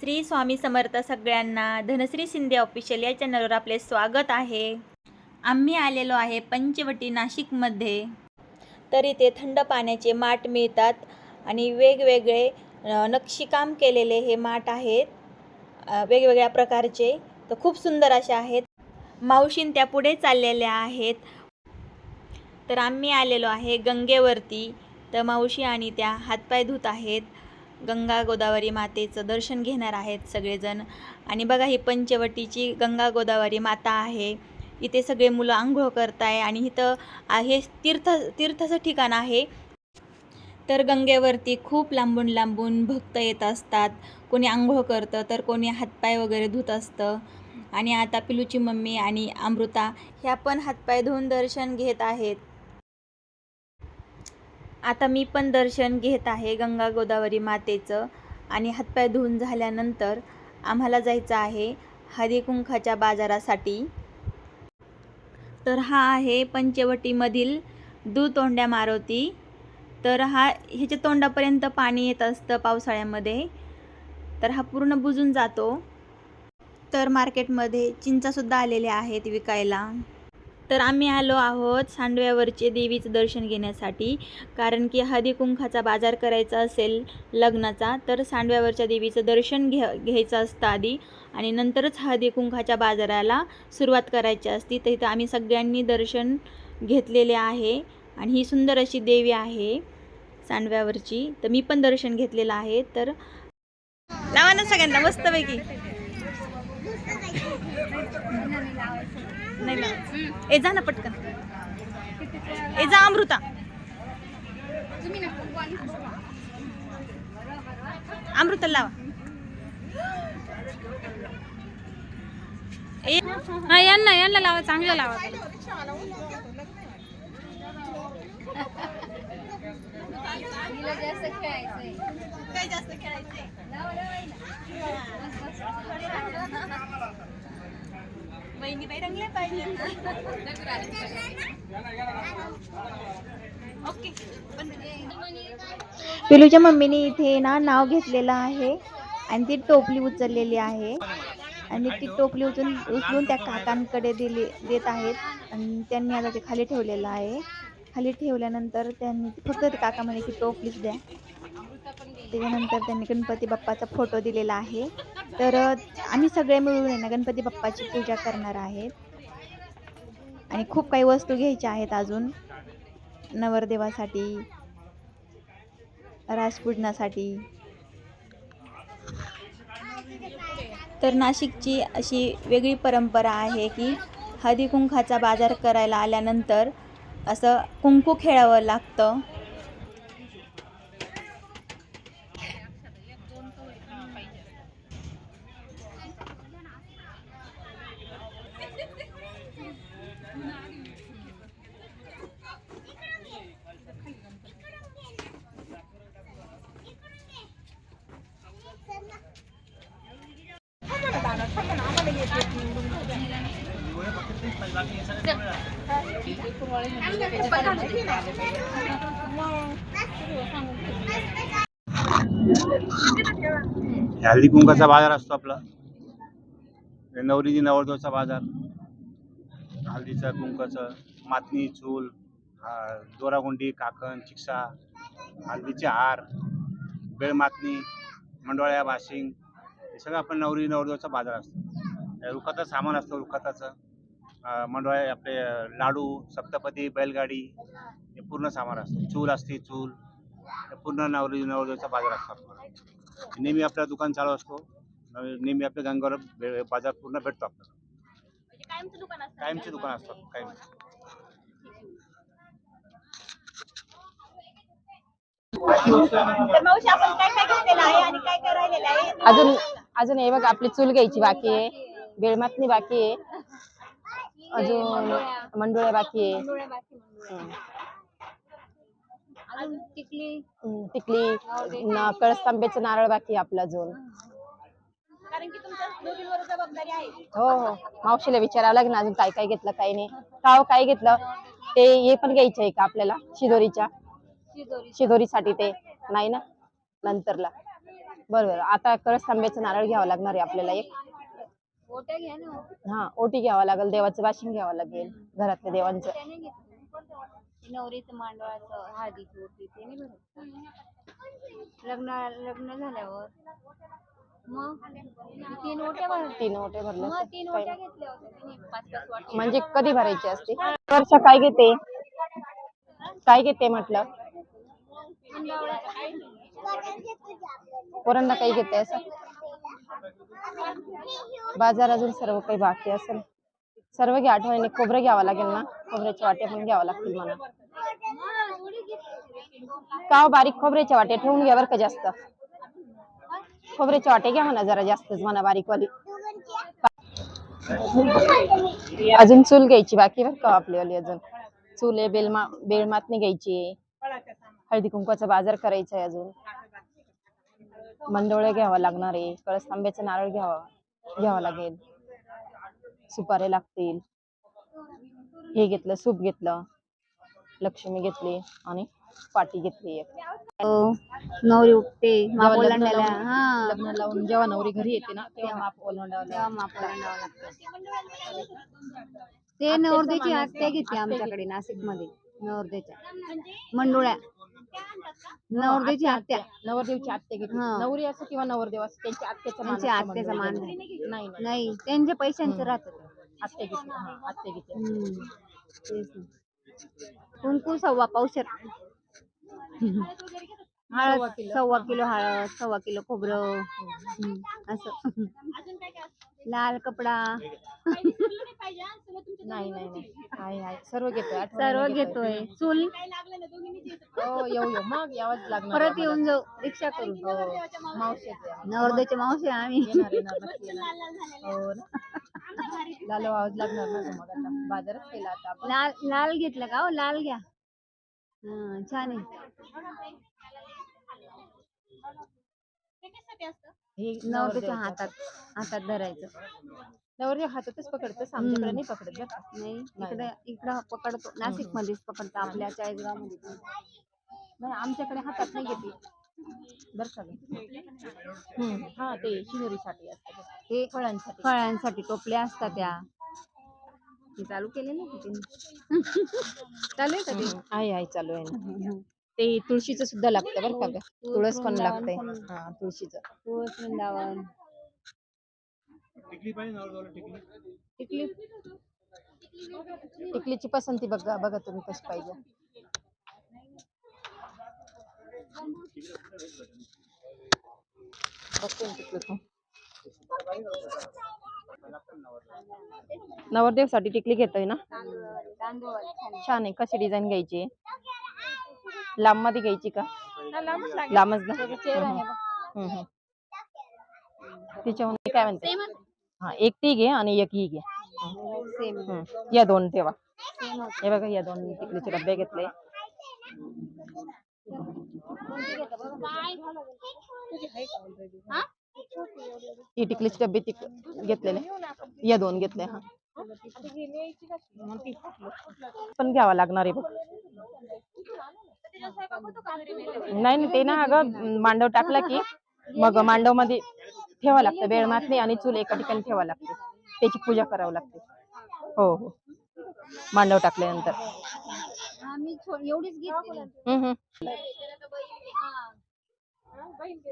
श्री स्वामी समर्थ सगळ्यांना धनश्री शिंदे ऑफिशियल या चॅनलवर आपले स्वागत आहे. आम्ही आलेलो आहे पंचवटी नाशिकमध्ये. तर इथे थंड पाण्याचे माठ मिळतात आणि वेगवेगळे नक्षीकाम केलेले हे माठ आहेत. वेगवेगळ्या प्रकारचे. तर खूप सुंदर असे आहेत. मावशीन त्या पुढे चाललेल्या आहेत. तर आम्ही आलेलो आहे गंगेवरती. तर मावशी आणि त्या हातपाय धुत आहेत. गंगा गोदावरी मातेचं दर्शन घेणार आहेत सगळेजण. आणि बघा ही पंचवटीची गंगा गोदावरी माता आहे. इथे सगळे मुलं आंघोळ करताय आणि इथं आहे तीर्थ तीर्थाचं ठिकाण आहे. तर गंगेवरती खूप लांबून लांबून भक्त येत असतात. कोणी आंघोळ करतं तर कोणी हातपाय वगैरे धुत असतं. आणि आता पिलूची मम्मी आणि अमृता ह्या पण हातपाय धुवून दर्शन घेत आहेत. आता मी पण दर्शन घेत आहे गंगा गोदावरी मातेचं आणि हातपाय धुवून झाल्यानंतर आम्हाला जायचं आहे हरिकुंखाच्या बाजारासाठी. तर हा आहे पंचवटीमधील दुतोंड्या मारुती. तर हा ह्याच्या तोंडापर्यंत पाणी येत असतं पावसाळ्यामध्ये. तर हा पूर्ण बुजून जातो. तर मार्केटमध्ये चिंचासुद्धा आलेल्या आहेत विकायला. तर आम्ही आलो आहोत सांडव्यावरचे देवीचं दर्शन घेण्यासाठी. कारण की हळदीकुंखाचा बाजार करायचा असेल लग्नाचा तर सांडव्यावरच्या देवीचं दर्शन घ्या घ्यायचं असतं आधी. आणि नंतरच हळदीकुंखाच्या बाजाराला सुरुवात करायची असती. तर इथं आम्ही सगळ्यांनी दर्शन घेतलेले आहे. आणि ही सुंदर अशी देवी आहे सांडव्यावरची. तर मी पण दर्शन घेतलेलं आहे. तर लावा ना सगळ्यांना मस्तपैकी नाही. ए जा ना पटकन. ए जा अमृता. अमृता लावा. हा यांना यांना लावा चांगलं लावा. जास्त खेळायचंय. बहिणी बाई रंगल्या पाहिजे ओके. पिलूच्या मम्मीने इथे ना नाव घेतलेलं आहे. आणि ती टोपली उचललेली आहे. आणि ती टोपली उचलून उचलून त्या काकांकडे दिली देत आहेत. आणि त्यांनी आता ते खाली ठेवलेलं आहे. खाली ठेवल्यानंतर त्यांनी फक्त ते काका म्हणे की टोपलीच द्या. त्याच्यानंतर त्यांनी गणपती बाप्पाचा फोटो दिलेला आहे. तर आम्ही सगळे मिळून आहे ना गणपती बाप्पाची पूजा करणार आहेत. आणि खूप काही वस्तू घ्यायच्या आहेत अजून. नवरदेवासाठी राजपूजनासाठी. तर नाशिकची अशी वेगळी परंपरा आहे की हळदी कुंकाचा बाजार करायला आल्यानंतर असं कुंकू खेळावं लागतं. हल्दी कुंकाचा बाजार असतो आपला. नवरीची नवरदेवचा बाजार. हळदीचा कुंकाचा मातनी चूल दोरागुंडी काकण चिक्सा हळदीचे हार बेळमातनी मंडोळ्या बाशिंग हे सगळं आपण नवरी नवरदेवचा बाजार असतो. या रुखाचं सामान असतं रुखाताचं अं, मंडोळ्या आपले लाडू सप्तपदी बैलगाडी हे पूर्ण सामान असतं. चूल असते चूल. हे पूर्ण नवरी नवरदेवचा बाजार असतो नेहमी आपलं दुकान चालू असतो. नेहमी आपल्या गंगावर भे- बाजार पूर्ण भेटतो आपल्याला. कायमचे दुकान असतात कायम तर मावशी आपण काय काय घेतलेलं आहे आणि काय काय राहिलेलं आहे? अजून अजून हे बघ आपली चूल घ्यायची बाकी आहे. बेळमातनी बाकी आहे. अजून मंडोळ्या बाकी आहे. टिकली? न- कळस नारळ बाकी आपला अजून. कारण की तुमच्या दोघींवर जबाबदारी आहे. हो हो. मावशीला विचारावं लागेल अजून काय काय घेतलं काय नाही. काव काय घेतलं? ते हे पण घ्यायचं आहे का आपल्याला? शिदोरीच्या? शिदोरीसाठी ते. नाही ना? नंतरला. बरोबर आता कळस तांब्याचं नारळ घ्यावं लागणार आहे आपल्याला एक. हा ओटी घ्यावं लागेल देवाचं वाशिंग घ्यावं लागेल घरातल्या देवांचं. नवरीचं मांडवाचं हळदीची ओटी ते नाही भरत लग्न लग्न झाल्यावर. मग? तीन ओट्या भरत तीन ओटे भरले मग तीन ओट्या घेतल्या होत्या तिने. पाच पाच वाटी म्हणजे कधी भरायची असते? वर्ष काय घेते? काय घेते म्हटलं? पोरांना काही घेते असं? बाजार अजून सर्व काही बाकी असेल. सर्व घ्या आठवणी खोबरं घ्यावं लागेल ना? खोबऱ्याच्या वाट्या पण घ्यावं लागतील मला का हो, बारीक खोबऱ्याच्या वाट्या ठेवून घ्या बरं का जास्त. खोबऱ्याच्या वाट्या घ्या म्हणा जरा जास्तच म्हणा बारीकवाली. अजून चूल घ्यायची बाकी बरं का हो आपल्यावाली अजून. चूल आहे बेलमा बेलमातनी घ्यायची. हळदी कुंकवाचा बाजार करायचा आहे अजून. मंडोळे घ्यावं लागणार आहे. कळस तांब्याचं नारळ घ्यावा घ्यावं लागेल. सुपारे लागतील. हे घेतलं सूप घेतलं लक्ष्मी घेतली आणि पाटी घेतली एक. नवरी उठते माप ओलांडायला. हा. लग्न लावून जेव्हा नवरी घरी येते ना तेव्हा माप ओलांडावं. माप ओलांडावं लागतं. ते नवरदेची आत्या. घेतली आत्या आमच्याकडे नाशिकमध्ये नवरदेच्या. मंडोळ्या. नवरदेची आत्या. नवरदेवची आत्या घेतली. हा. नवरी असो किंवा नवरदेव असो त्यांच्या आत्याचा मान त्यांच्या आत्याचा मान मंडळीमध्ये. नाही. नाही नाही त्यांच्या पैशांचं राहत आत्या घेतली. हा, आत्या घेतली. तेच ना. कुंकू सव्वा पावशर? हळद सव्वा किलो. सव्वा किलो हळद सव्वा किलो खोबरं. हम्म, असं. लाल कपडा. नाही नाही नाही. आहे आहे सर्व घेतोय आठवणीने सर्व घेतोय. चूल? हो येऊ येऊ. मग यावंच लागणार परत येऊन जाऊ. रिक्षा करू आम्हाला. हो, मावशीचे आहे. नवरदेचे मावशी आम्ही. येणार येणार नक्की येणार. हो ना. लाल व्हावंच लागणार ना गं मग आता? बाजारच केला आता आपण. लाल लाल घेतलं का हो? लाल घ्या. हा, छान आहे. हे नवरदेच्या नवरदेवचं. हातात हातात धरायचं. नवरदेव हातातच पकडतस आमच्याकडे नाही पकडत बरं का. नाही इकडे इकडं पकडतो नाशिक मध्येच पकडतो आपल्या चाळीसगावमध्ये नाही आमच्याकडे हातात नाही घेते. बरं का गं. हम्म, हा ते शिवरीसाठी असतं ते फळांसाठी. फळांसाठी टोपल्या असतात त्या. ते चालू केले ना त्यांनी चालू आहे का ते? आहे आहे चालू आहे ना. ते तुळशीचं सुद्धा लागतं बरं का गं. तुळस पण लागते हा तुळशीचं. तुळस वृंदावन. टिकली पाहिजे नवरदेवाला टिकली? टिकली. टिकलीची पसंती बघा बघा तुम्ही कशी पाहिजे. बघते टिकली पण. नवरदेवसाठी टिकली घेतोय ना? छान आहे कशी डिझाईन घ्यायची? लांब मध्ये घ्यायची का? लांबच ना? हम्म, हम्म, हम्म. तिच्याहून काय म्हणते? हा एक ती घे आणि एक ही। घे. या दोन ठेवा हे बघा या दोन टिकलीचे डबे घेतले ही? टिकलीचे तिक घेतलेले या दोन घेतले हा। पण घ्यावा लागणार आहे बघ नाही नाही ते ना अगं मांडव टाकला की। मग मांडवमध्ये ठेवा लागतं मात नाही आणि चूल एका ठिकाणी ठेवा लागते. त्याची पूजा करावी लागते. हो हो. मांडव टाकल्यानंतर.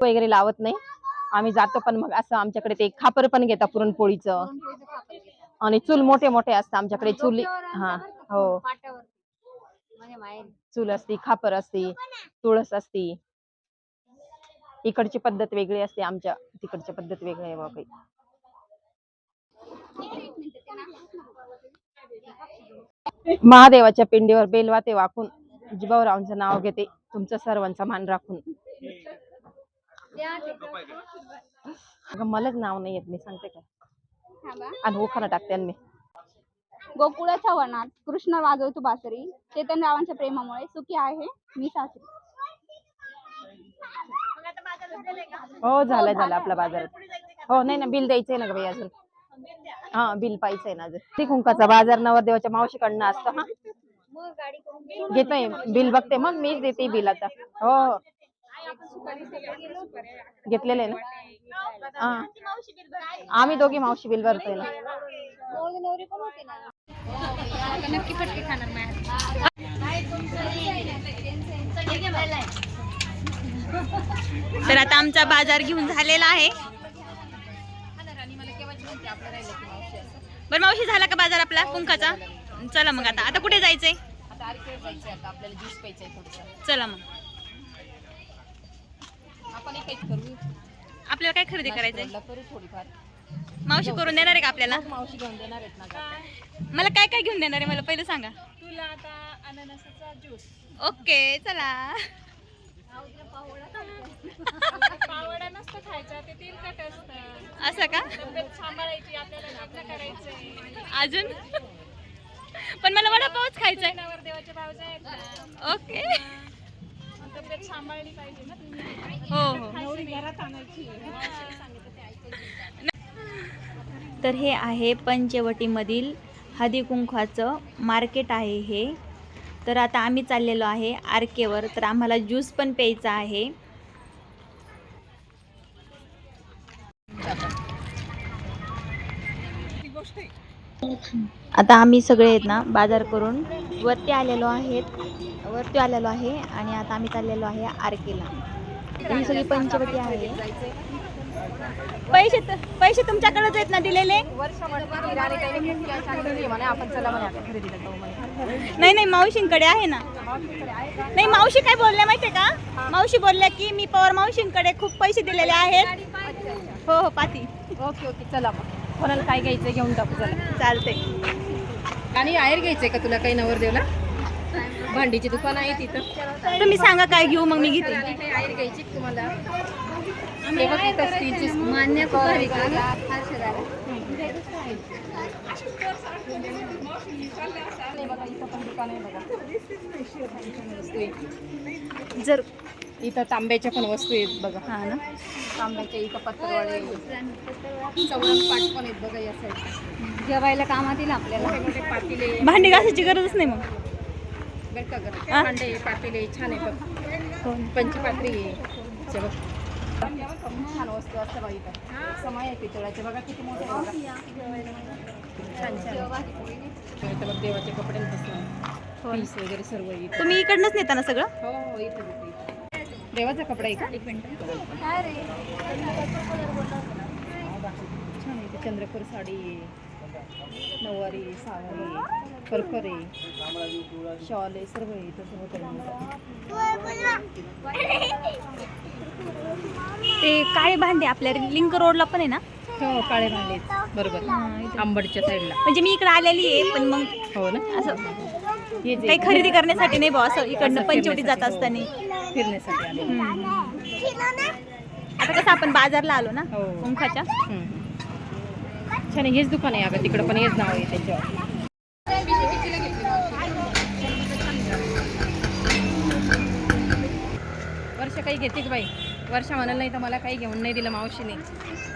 वगैरे लावत नाही. आम्ही जातो पण मग असं आमच्याकडे ते खापर पण घेतात पुरणपोळीचं. आणि चूल मोठे मोठे असतात आमच्याकडे. चुली हा हो. म्हणजे चूल असती खापर असती तुळस असती. इकडची पद्धत वेगळी असते आमच्या तिकडची पद्धत वेगळी आहे बाबा महादेवाच्या पिंडीवर बेलवाते वाकून जिबावरावांचं नाव घेते तुमचं सर्वांचा मान राखून. अगं मलाच नाव नाही येत मी सांगते का? थांबा. आणि उखाणा टाकते मी. गोकुळाच्या वनात कृष्ण वाजवतो बासरी. चेतन रावांच्या प्रेमामुळे सुखी आहे मी सासरी. हो झालं झालं. आपला बाजारात. हो नाही ना बिल द्यायचंय ना भाई अजून. हा बिल पाहिजे ना अजून. ती कुंकाचा बाजार नवरदेवाच्या मावशीकडनं असतो हा. घेतोय बिल बघते मग मीच देते बिल आता. हो. घेतलेलं आहे ना? हा. आम्ही दोघी मावशी बिल भरतोय ना. ना नक्की पटके खाणार तर आता आमचा बाजार घेऊन झालेला आहे. बरं मावशी झाला का बाजार आपला कुंकाचा चला मग आता. आता कुठे जायचंय? चला मग. आपण एक करू आपल्याला काय खरेदी करायचंय? मावशी करून देणार आहे का आपल्याला? मावशी घेऊन देणार आहेत ना मला काय काय घेऊन देणार आहे? मला पहिलं सांगा. तुला आता अननसाचा ज्यूस. ओके चला. पावडा नसतं खायचा ते तेलकट असतं. असं का? तब्येत सांभाळायची आपल्याला जतन करायचंय. अजून? पण मला वडापावच खायचा आहे नवर देवाचे भावजा आहेत ना. ओके. तब्येत सांभाळली पाहिजे ना तुम्ही. हो हो. नवरी घरात आणायची तर हे आहे पंचवटीमधील हळदी कुंकवाचं मार्केट आहे हे. तर आता आम्ही चाललेलो आहे आरकेवर. तर आम्हाला ज्यूस पण प्यायचा आहे. आता आम्ही सगळे आहेत ना बाजार करून. वरती आलेलो आहेत. वरती आलेलो आहे आणि आता आम्ही चाललेलो आहे आरकेला. तर ही सगळी पंचवटी आहे. पैसे पैसे तुमच्याकडेच आहेत ना दिलेले? नाही नाही मावशींकडे आहे ना. नाही मावशी काय बोलल्या माहितीये का? मावशी बोलल्या की मी पवार मावशींकडे खूप पैसे दिलेले आहेत. हो हो पाती ओके ओके चला मग. कोणाला काय घ्यायचं घेऊन टाकू चला. चालते आणि आहेर घ्यायचंय का तुला काही नवरदेवला? भांडीची दुकान आहे तिथं. तुम्ही सांगा काय घेऊ मग मी घेते. घ्यायची तुम्हाला? बघ इथं स्टीलची मान्य. जर इथं तांब्याच्या पण वस्तू आहेत बघा. हा ना? तांब्याच्या इथं पत्रवाळे चौरंग पाट पण आहेत बघा या साईड जेवायला कामात येईल आपल्याला. पातेले भांडी घासायची गरजच नाही मग. बरं का? भांडे पातेले छान आहे बघ. पंचपात्री आहे. बघ. छान वस्तू असतं बघा इथं समय आहे पितळाचे बघा किती मोठे. छान देवाचे कपडे पीस वगैरे सर्व इथं तुम्ही इकडनंच नेता ना सगळं हो हो इथं. देवाचा कपडा आहे का एक मिनिट छान आहे चंद्रपूर साडी आहे नऊवारी सावरी परकर आहे शॉल आहे सर्व आहे इथं सर्व काही मिळतं. ते काळे भांडे आपल्या लिंक रोडला पण आहे ना? हो काळे भांडे आहेत. बरोबर. आंबडच्या साईडला म्हणजे मी इकडे आलेली आहे पण मग हो ना? असं जे काही खरेदी करण्यासाठी नाही भाऊ असं इकडनं पंचवटी जात असताना. फिरण्यासाठी आले आता कसं आपण बाजारला आलो ना हो. छान आहे हेच दुकान आहे अगं तिकडं पण हेच नाव आहे त्याच्यावर. वर्षा काही घेते का बाई? वर्षा म्हणाल नाही तर मला काही घेऊन नाही दिलं मावशीने.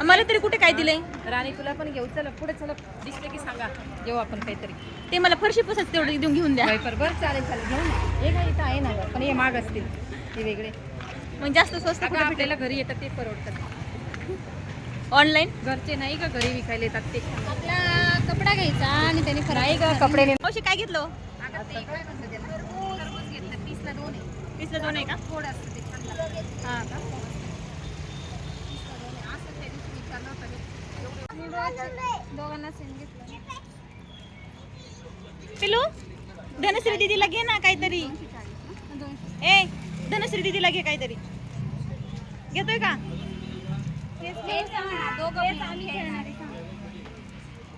मला तरी कुठे काय दिलंय? राणी तुला पण घेऊ चला पुढे चला दिसले की सांगा. जेव्हा आपण काहीतरी. ते मला फरशी पुसत तेवढं देऊन घेऊन द्या. वायपर बरं चालेल चालेल. घेऊन. हे काय इथं आहे ना पण हे महाग असतील. हे वेगळे. मग जास्त स्वस्त अगं आपल्याला घरी येतात ते परवडतात. ऑनलाईन घरचे नाही का घरी विकायला येतात ते. आपला कपडा घ्यायचा आणि त्याने नाही का कपडे मावशी काय घेतलं? तीसला दोन आहे. का? हां का दोघांना घेतलं पिलू धनश्री दीदीला घे ना काहीतरी. ए धनश्री दीदीला घे काहीतरी. घेतोय का?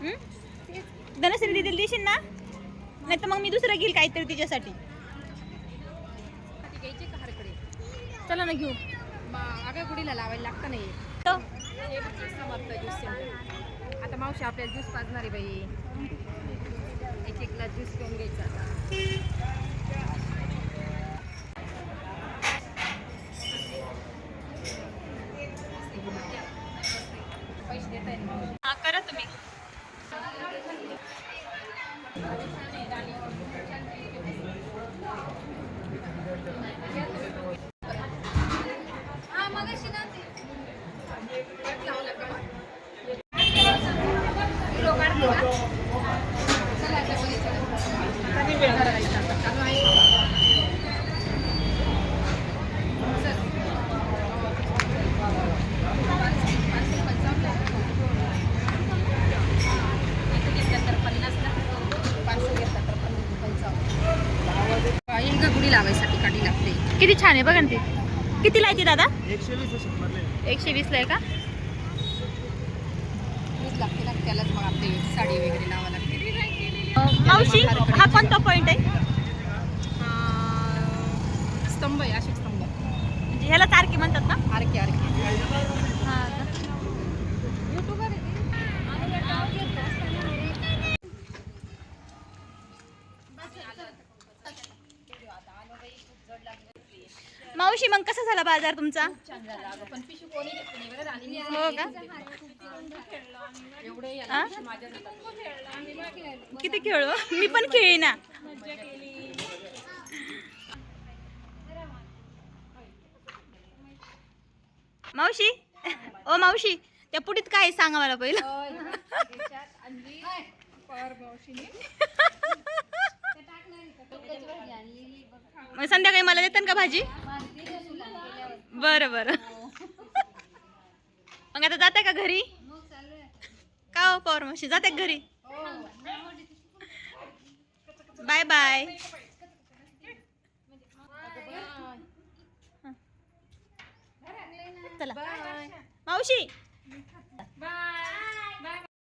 आहे धनश्री दीदीला देशील ना? नाही तर मग मी दुसरं घेईल काहीतरी तिच्यासाठी घ्यायचे का हरकडे चला ना घेऊ. अगं गुढीला लावायला लागतं नाही समर्थ ज्यूस सेंटर. आता मावशी आपल्याला ज्यूस पाजणार आहे बाई. एक एक ग्लास ज्यूस पिऊन घ्यायचा आता पैसे देता येईल मावशी हा करा तुम्ही गुढी लावायसाठी काढी लागते किती छान आहे बघा ना ती. कितीला आहे ती दादा? एकशे एकशे वीसला आहे का? वीस लागते ना त्यालाच मग आपली साडी वगैरे लावा लागते मावशी हा कोणता पॉईंट आहे? स्तंभ आहे अशोक मावशी मग कसा झाला बाजार तुमचा? हो का? आ? किती खेळलो मी पण खेळी ना मावशी? ओ मावशी त्या पुढीत काय आहे सांगा मला पहिलं. मग संध्याकाळी मला देतात का भाजी? बरं बरं. मग आता जाते का घरी? का हो पवार मावशी? जाते घरी? Bye bye. चला. मावशी.